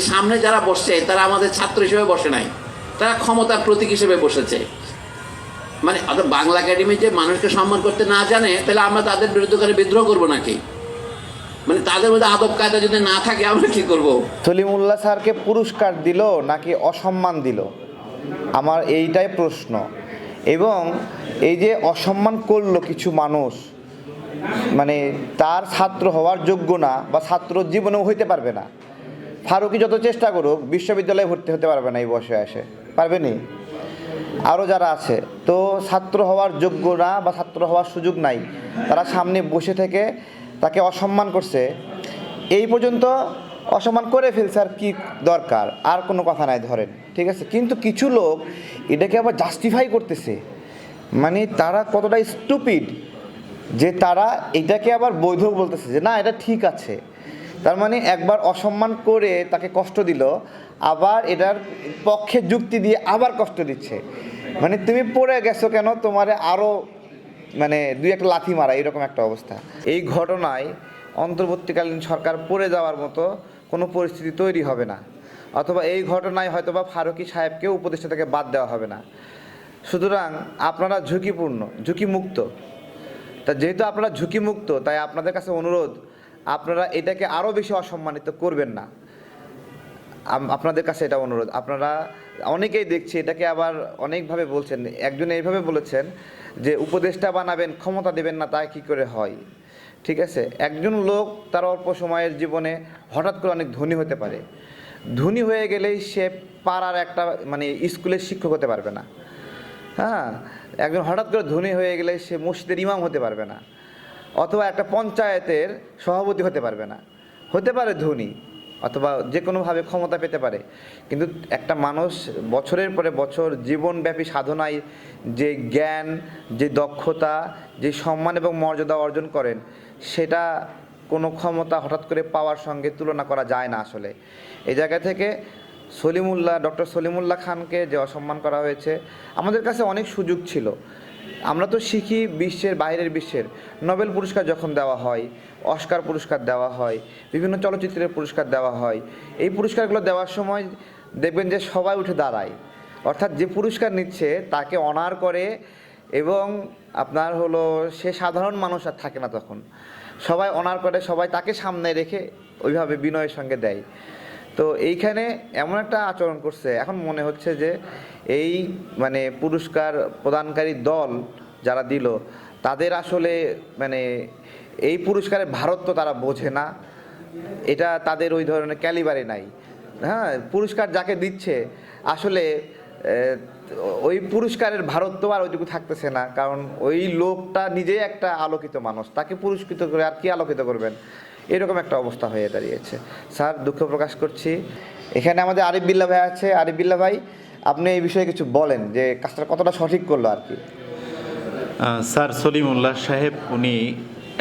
সামনে যারা বসছে, তারা আমাদের ছাত্র হিসেবে বসে নাই। তারা ক্ষমতার প্রতীক হিসেবে বসেছে। মানে বাংলা একাডেমি যে মানুষকে সম্মান করতে না জানে, তাহলে আমরা তাদের বিরুদ্ধে বিদ্রোহ করব নাকি? মানে তাদের মধ্যে আদব কায়দা যদি না থাকে, আমরা কি করব? সলিমুল্লাহ স্যারকে পুরস্কার দিল নাকি অসম্মান দিল? আমার এইটাই প্রশ্ন। এবং এই যে অসম্মান করল কিছু মানুষ মানে তার ছাত্র হওয়ার যোগ্য না বা ছাত্র জীবনেও হইতে পারবে না। ফারুকি যত চেষ্টা করুক, বিশ্ববিদ্যালয়ে ভর্তি হতে পারবে না এই বয়সে এসে। পারবে নি? আরও যারা আছে, তো ছাত্র হওয়ার যোগ্য না বা ছাত্র হওয়ার সুযোগ নাই, তারা সামনে বসে থেকে তাকে অসম্মান করছে। এই পর্যন্ত অসম্মান করে ফেলছে আর কি দরকার, আর কোনো কথা নাই, ধরেন। ঠিক আছে? কিন্তু কিছু লোক এটাকে আবার জাস্টিফাই করতেছে। মানে তারা কতটা স্টুপিড যে তারা এটাকে আবার বৈধ বলতেছে যে, না, এটা ঠিক আছে। তার মানে একবার অসম্মান করে তাকে কষ্ট দিল, আবার এটার পক্ষে যুক্তি দিয়ে আবার কষ্ট দিচ্ছে। মানে তুমি পড়ে গেছো কেন? তোমারে আরও মানে দুই একটা লাথি মারা, এরকম একটা অবস্থা। এই ঘটনায় অন্তর্বর্তীকালীন সরকার পড়ে যাওয়ার মতো কোনো পরিস্থিতি তৈরি হবে না। অথবা এই ঘটনায় হয়তোবা ফারুকি সাহেবকে উপদেষ্টা থেকে বাদ দেওয়া হবে না। সুতরাং আপনারা ঝুঁকিপূর্ণ, ঝুঁকিমুক্ত। তা যেহেতু আপনারা ঝুঁকিমুক্ত, তাই আপনাদের কাছে অনুরোধ আপনারা এটাকে আরও বেশি অসম্মানিত করবেন না। আপনাদের কাছে এটা অনুরোধ। আপনারা অনেকেই দেখছি এটাকে আবার অনেকভাবে বলছেন। একজন এইভাবে বলেছেন যে, উপদেষ্টা বানাবেন, ক্ষমতা দেবেন না, তাই কি করে হয়? ঠিক আছে? একজন লোক তার অল্প সময়ের জীবনে হঠাৎ করে অনেক ধনী হতে পারে। ধনী হয়ে গেলেই সে পাড়ার একটা মানে স্কুলের শিক্ষক হতে পারবে না। হ্যাঁ? একজন হঠাৎ করে ধনী হয়ে গেলে সে মসজিদের ইমাম হতে পারবে না। অথবা একটা পঞ্চায়েতের সভাপতি হতে পারবে না। হতে পারে ধনী, অথবা যে কোনোভাবে ক্ষমতা পেতে পারে। কিন্তু একটা মানুষ বছরের পরে বছর জীবনব্যাপী সাধনায় যে জ্ঞান, যে দক্ষতা, যে সম্মান এবং মর্যাদা অর্জন করেন, সেটা কোনো ক্ষমতা হঠাৎ করে পাওয়ার সঙ্গে তুলনা করা যায় না আসলে। এই জায়গা থেকে সলিমুল্লাহ, ডক্টর সলিমুল্লাহ খানকে যে অসম্মান করা হয়েছে, আমাদের কাছে অনেক সুযোগ ছিল। আমরা তো শিখি বিশ্বের, বাইরের বিশ্বের। নোবেল পুরস্কার যখন দেওয়া হয়, অস্কার পুরস্কার দেওয়া হয়, বিভিন্ন চলচ্চিত্রের পুরস্কার দেওয়া হয়, এই পুরস্কারগুলো দেওয়ার সময় দেখবেন যে সবাই উঠে দাঁড়ায়। অর্থাৎ যে পুরস্কার নিচ্ছে, তাকে অনার করে এবং আপনার হলো সে সাধারণ মানুষ আর থাকে না তখন। সবাই অনার করে, সবাই তাকে সামনে রেখে ওইভাবে বিনয়ের সঙ্গে দেয়। তো এইখানে এমন একটা আচরণ করছে। এখন মনে হচ্ছে যে এই মানে পুরস্কার প্রদানকারী দল যারা দিল, তাদের আসলে মানে এই পুরস্কারে ভারত তো তারা বোঝে না। এটা তাদের ওই ধরনের ক্যালিবারে নাই। হ্যাঁ পুরস্কার যাকে দিচ্ছে, আসলে ওই পুরস্কারের ভারত তো আর ওইটুকু থাকতেছে না। কারণ ওই লোকটা নিজেই একটা আলোকিত মানুষ। তাকে পুরস্কৃত করে আর কি আলোকিত করবেন? এরকম একটা অবস্থা হয়ে দাঁড়িয়েছে। স্যার, দুঃখ প্রকাশ করছি। এখানে আমাদের আরিফ বিল্লা ভাই আছে। আরিফ বিল্লা ভাই, আপনি এই বিষয়ে কিছু বলেন যে কাজটা কতটা সঠিক করল আর কি? স্যার, সলিমুল্লাহ সাহেব, উনি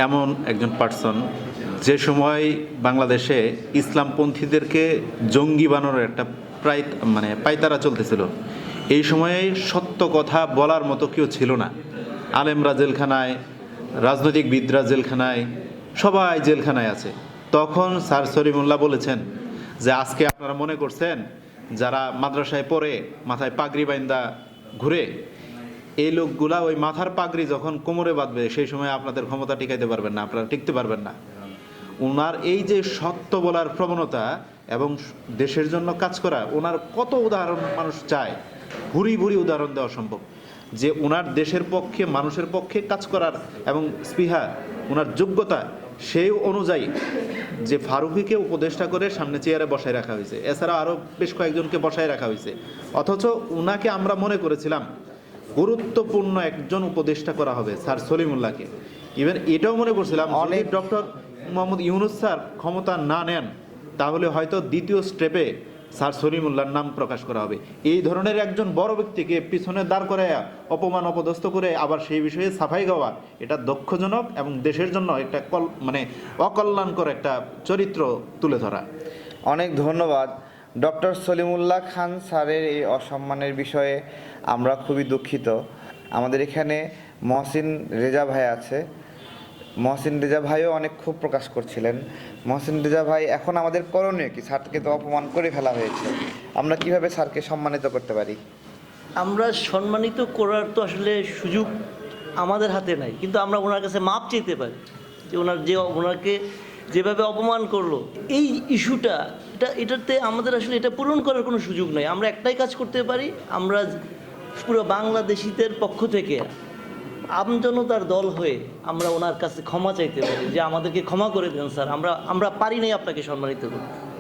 এমন একজন পার্সন যে সময় বাংলাদেশে ইসলামপন্থীদেরকে জঙ্গি বানানোর একটা প্রায় মানে পায়তারা চলতেছিল, এই সময়ে সত্য কথা বলার মতো কেউ ছিল না। আলেমরা জেলখানায় রাজনৈতিকবিদরা জেলখানায় সবাই জেলখানায় আছে। তখন স্যার সলিমুল্লাহ বলেছেন যে, আজকে আপনারা মনে করছেন যারা মাদ্রাসায় পড়ে, মাথায় পাগড়ি বাইন্দা ঘুরে, এই লোকগুলা ওই মাথার পাগড়ি যখন কোমরে বাঁধবে, সেই সময় আপনাদের ক্ষমতা টিকাইতে পারবেন না, আপনারা টিকতে পারবেন না। ওনার এই যে সত্য বলার প্রবণতা এবং দেশের জন্য কাজ করা ওনার কত উদাহরণ মানুষ চায়, ভুরি ভুরি উদাহরণ দেওয়া সম্ভব। যে ওনার দেশের পক্ষে, মানুষের পক্ষে কাজ করার এবং স্পৃহা ওনার যোগ্যতা সেই অনুযায়ী যে ফারুকিকে উপদেষ্টা করে সামনে চেয়ারে বসায় রাখা হয়েছে। এছাড়া আরও বেশ কয়েকজনকে বসায় রাখা হয়েছে। অথচ উনাকে আমরা মনে করেছিলাম গুরুত্বপূর্ণ একজন উপদেষ্টা করা হবে স্যার সলিমুল্লাহকে। ইভেন এটাও মনে করছিলাম অনেক অনেক- ডক্টর মোহাম্মদ ইউনুস স্যার ক্ষমতা না নেন তাহলে হয়তো দ্বিতীয় স্টেপে স্যার সলিমুল্লাহর নাম প্রকাশ করা হবে। এই ধরনের একজন বড় ব্যক্তিকে পিছনে দাঁড় করাইয়া অপমান, অপদস্থ করে আবার সেই বিষয়ে সাফাই গাওয়া, এটা দক্ষজনক এবং দেশের জন্য একটা কল মানে অকল্যাণকর একটা চরিত্র তুলে ধরা। অনেক ধন্যবাদ। ডক্টর সলিমুল্লাহ খান স্যারের এই অসম্মানের বিষয়ে আমরা খুবই দুঃখিত। আমাদের এখানে মহসিন রেজা ভাই আছে। মহসিন রেজা ভাইও অনেক ক্ষোভ প্রকাশ করছিলেন। মহসিন রেজা ভাই এখন আমাদের করণীয় কি? স্যারকে তো অপমান করে ফেলা হয়েছে। আমরা কীভাবে স্যারকে সম্মানিত করতে পারি? আমরা সম্মানিত করার তো আসলে সুযোগ আমাদের হাতে নাই। কিন্তু আমরা ওনার কাছে মাপ চাইতে পারি যে ওনার যে ওনাকে যেভাবে অপমান করল, এই ইস্যুটা, এটা, এটাতে আমাদের আসলে এটা পূরণ করার কোনো সুযোগ নাই। আমরা একটাই কাজ করতে পারি, আমরা পুরো বাংলাদেশিদের পক্ষ থেকে আমজনতার দল হয়ে আমরা ওনার কাছে ক্ষমা চাইতে পারি, যে আমাদেরকে ক্ষমা করে দেন স্যার, আমরা আমরা পারি নাই আপনাকে সম্মানিত করতে।